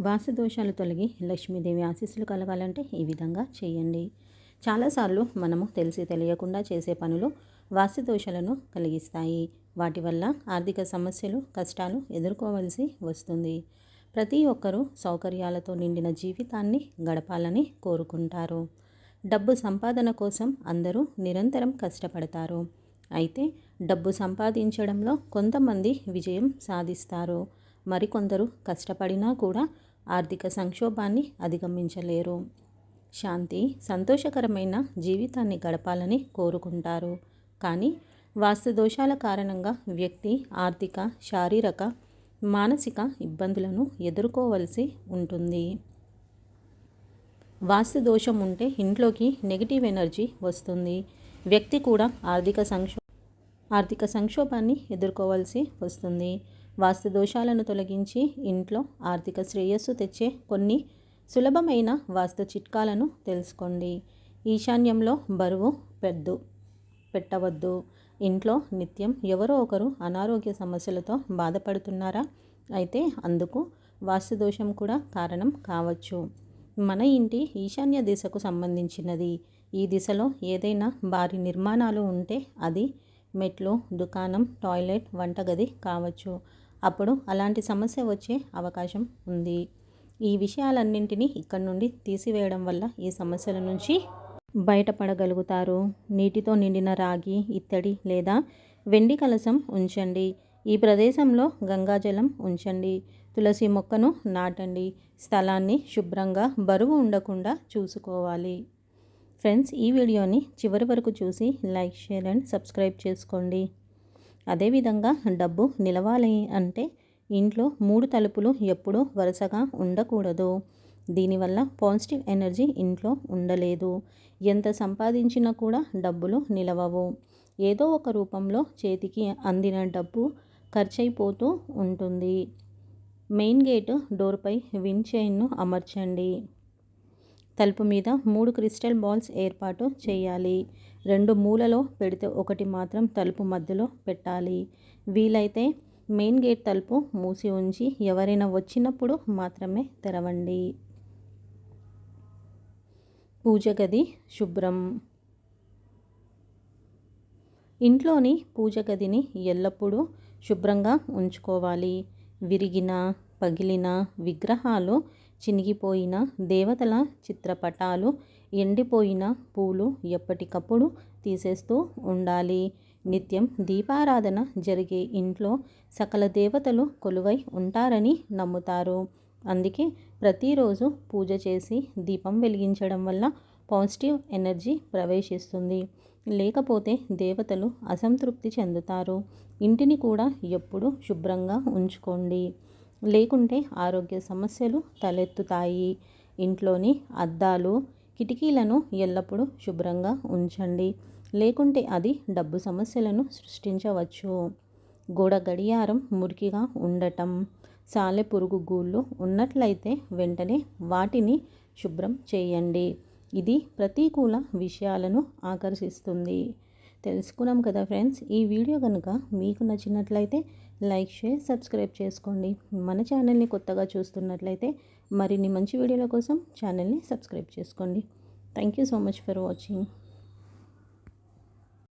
వాస్తు దోషాలు తొలగి లక్ష్మీదేవి ఆశీస్సులు కలగాలంటే ఈ విధంగా చేయండి. చాలాసార్లు మనము తెలిసి తెలియకుండా చేసే పనులు వాస్తు దోషాలను కలిగిస్తాయి. వాటి వల్ల ఆర్థిక సమస్యలు కష్టాలు ఎదుర్కోవలసి వస్తుంది. ప్రతి ఒక్కరూ సౌకర్యాలతో నిండిన జీవితాన్ని గడపాలని కోరుకుంటారు. డబ్బు సంపాదన కోసం అందరూ నిరంతరం కష్టపడతారు. అయితే డబ్బు సంపాదించడంలో కొంతమంది విజయం సాధిస్తారు. మరికొందరు కష్టపడినా కూడా ఆర్థిక సంక్షోభాన్ని అధిగమించలేరు. శాంతి సంతోషకరమైన జీవితాన్ని గడపాలని కోరుకుంటారు. కానీ వాస్తు దోషాల కారణంగా వ్యక్తి ఆర్థిక శారీరక మానసిక ఇబ్బందులను ఎదుర్కోవలసి ఉంటుంది. వాస్తు దోషం ఉంటే ఇంట్లోకి నెగిటివ్ ఎనర్జీ వస్తుంది. వ్యక్తి కూడా ఆర్థిక సంక్షో ఆర్థిక సంక్షోభాన్ని ఎదుర్కోవాల్సి వస్తుంది. వాస్తు దోషాలను తొలగించి ఇంట్లో ఆర్థిక శ్రేయస్సు తెచ్చే కొన్ని సులభమైన వాస్తు చిట్కాలను తెలుసుకోండి. ఈశాన్యంలో బరువు పెద్దు పెట్టవద్దు. ఇంట్లో నిత్యం ఎవరో ఒకరు అనారోగ్య సమస్యలతో బాధపడుతున్నారా? అయితే అందుకు వాస్తు దోషం కూడా కారణం కావచ్చు. మన ఇంటి ఈశాన్య దిశకు సంబంధించినది. ఈ దిశలో ఏదైనా భారీ నిర్మాణాలు ఉంటే అది మెట్లు దుకాణం టాయిలెట్ వంటగది కావచ్చు. అప్పుడు అలాంటి సమస్య వచ్చే అవకాశం ఉంది. ఈ విషయాలన్నింటినీ ఇక్కడ నుండి తీసివేయడం వల్ల ఈ సమస్యల నుంచి బయటపడగలుగుతారు. నీటితో నిండిన రాగి ఇత్తడి లేదా వెండి కలసం ఉంచండి. ఈ ప్రదేశంలో గంగాజలం ఉంచండి. తులసి మొక్కను నాటండి. స్థలాన్ని శుభ్రంగా బరువు ఉండకుండా చూసుకోవాలి. ఫ్రెండ్స్ ఈ వీడియోని చివరి వరకు చూసి లైక్ షేర్ అండ్ సబ్స్క్రైబ్ చేసుకోండి. అదేవిధంగా డబ్బు నిలవాలి అంటే ఇంట్లో మూడు తలుపులు ఎప్పుడూ వరుసగా ఉండకూడదు. దీనివల్ల పాజిటివ్ ఎనర్జీ ఇంట్లో ఉండలేదు. ఎంత సంపాదించినా కూడా డబ్బులు నిలవవు. ఏదో ఒక రూపంలో చేతికి అందిన డబ్బు ఖర్చయిపోతూ ఉంటుంది. మెయిన్ గేట్ డోర్పై విన్ చైన్ను అమర్చండి. తలుపు మీద మూడు క్రిస్టల్ బాల్స్ ఏర్పాటు చేయాలి. రెండు మూలలో పెడితే ఒకటి మాత్రం తలుపు మధ్యలో పెట్టాలి. వీలైతే మెయిన్ గేట్ తలుపు మూసి ఉంచి ఎవరైనా వచ్చినప్పుడు మాత్రమే తెరవండి. పూజ గది శుభ్రం. ఇంట్లోని పూజ గదిని ఎల్లప్పుడూ శుభ్రంగా ఉంచుకోవాలి. విరిగిన పగిలిన విగ్రహాలు చినిగిపోయిన దేవతల చిత్రపటాలు ఎండిపోయిన పూలు ఎప్పటికప్పుడు తీసేస్తూ ఉండాలి. నిత్యం దీపారాధన జరిగే ఇంట్లో సకల దేవతలు కొలువై ఉంటారని నమ్ముతారు. అందుకే ప్రతిరోజు పూజ చేసి దీపం వెలిగించడం వల్ల పాజిటివ్ ఎనర్జీ ప్రవేశిస్తుంది. లేకపోతే దేవతలు అసంతృప్తి చెందుతారు. ఇంటిని కూడా ఎప్పుడూ శుభ్రంగా ఉంచుకోండి. లేకుంటే ఆరోగ్య సమస్యలు తలెత్తుతాయి. ఇంట్లోని అద్దాలు కిటికీలను ఎల్లప్పుడూ శుభ్రంగా ఉంచండి. లేకుంటే అది డబ్బు సమస్యలను సృష్టించవచ్చు. గోడ గడియారం మురికిగా ఉండటం సాలె పురుగు గూళ్ళు ఉన్నట్లయితే వెంటనే వాటిని శుభ్రం చేయండి. ఇది ప్రతికూల విషయాలను ఆకర్షిస్తుంది. తెలుసుకున్నాం కదా ఫ్రెండ్స్. ఈ వీడియో కనుక మీకు నచ్చినట్లయితే లైక్ షేర్ సబ్స్క్రైబ్ చేసుకోండి. మన ఛానల్ని కొత్తగా చూస్తున్నట్లయితే మరిన్ని మంచి వీడియోల కోసం ఛానల్ని సబ్స్క్రైబ్ చేసుకోండి. Thank you so much for watching